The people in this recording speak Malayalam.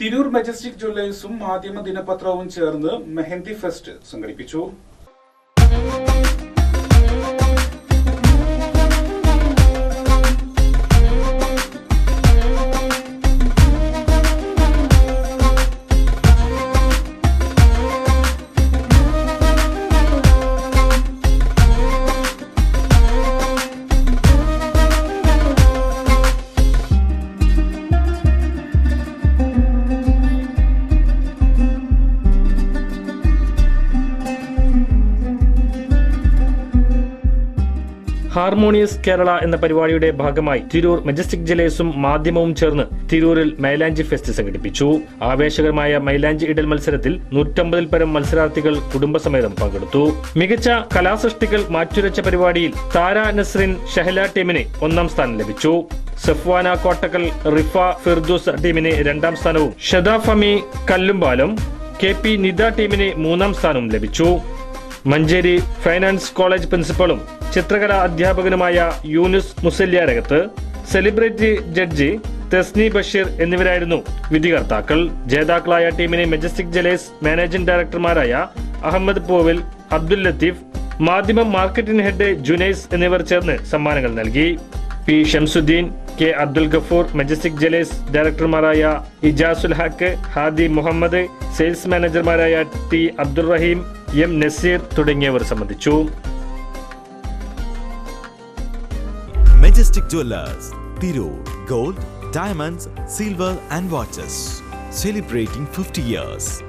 തിരൂർ മജസ്റ്റിക് ജ്വല്ലേഴ്സും മാധ്യമ ദിനപത്രവും ചേർന്ന് മെഹന്തി ഫെസ്റ്റ് സംഘടിപ്പിച്ചു. ഹാർമോണിയസ് കേരള എന്ന പരിപാടിയുടെ ഭാഗമായി തിരൂർ മജസ്റ്റിക് ജലേസും മാധ്യമവും ചേർന്ന് തിരൂരിൽ മൈലാഞ്ചി ഫെസ്റ്റ് സംഘടിപ്പിച്ചു. ആവേശകരമായ മൈലാഞ്ചി ഇടൽ മത്സരത്തിൽ നൂറ്റമ്പതിൽ പരം മത്സരാർത്ഥികൾ കുടുംബസമേതം പങ്കെടുത്തു. മികച്ച കലാസൃഷ്ടികൾ മാറ്റുരച്ച പരിപാടിയിൽ താര നസ്രിൻ ഷഹല ടീമിന് ഒന്നാം സ്ഥാനം ലഭിച്ചു. സഫ്വാന കോട്ടക്കൽ റിഫ ഫിർദൂസ് ടീമിന് രണ്ടാം സ്ഥാനവും ഷദാഫമി കല്ലുംപാലം കെ പി നിദ ടീമിന് മൂന്നാം സ്ഥാനവും ലഭിച്ചു. മഞ്ചേരി ഫൈനാൻസ് കോളേജ് പ്രിൻസിപ്പളും ചിത്രകലാ അധ്യാപകനുമായ യൂനുസ് മുസല്യാരകത്ത് സെലിബ്രിറ്റി ജഡ്ജി തെസ്നി ബഷീർ എന്നിവരായിരുന്നു വിധികർത്താക്കൾ. ജേതാക്കളായ ടീമിനെ മെജസ്റ്റിക് ജലേസ് മാനേജിംഗ് ഡയറക്ടർമാരായ അഹമ്മദ് പോവിൽ അബ്ദുൽ ലത്തീഫ് മാധ്യമം മാർക്കറ്റിംഗ് ഹെഡ് ജുനൈസ് എന്നിവർ ചേർന്ന് സമ്മാനങ്ങൾ നൽകി. P Shamsuddin K Abdul Gafoor Majestic ജലേസ് ഡയറക്ടർമാരായ ഇജാസുൽ ഹക്ക് ഹാദി മുഹമ്മദ് സെയിൽസ് മാനേജർമാരായ ടി അബ്ദുൾ റഹീം എം നസീർ തുടങ്ങിയവർ സംബന്ധിച്ചു. Majestic Jewelers, Tiro, Gold, Diamonds, Silver and Watches. Celebrating 50 years.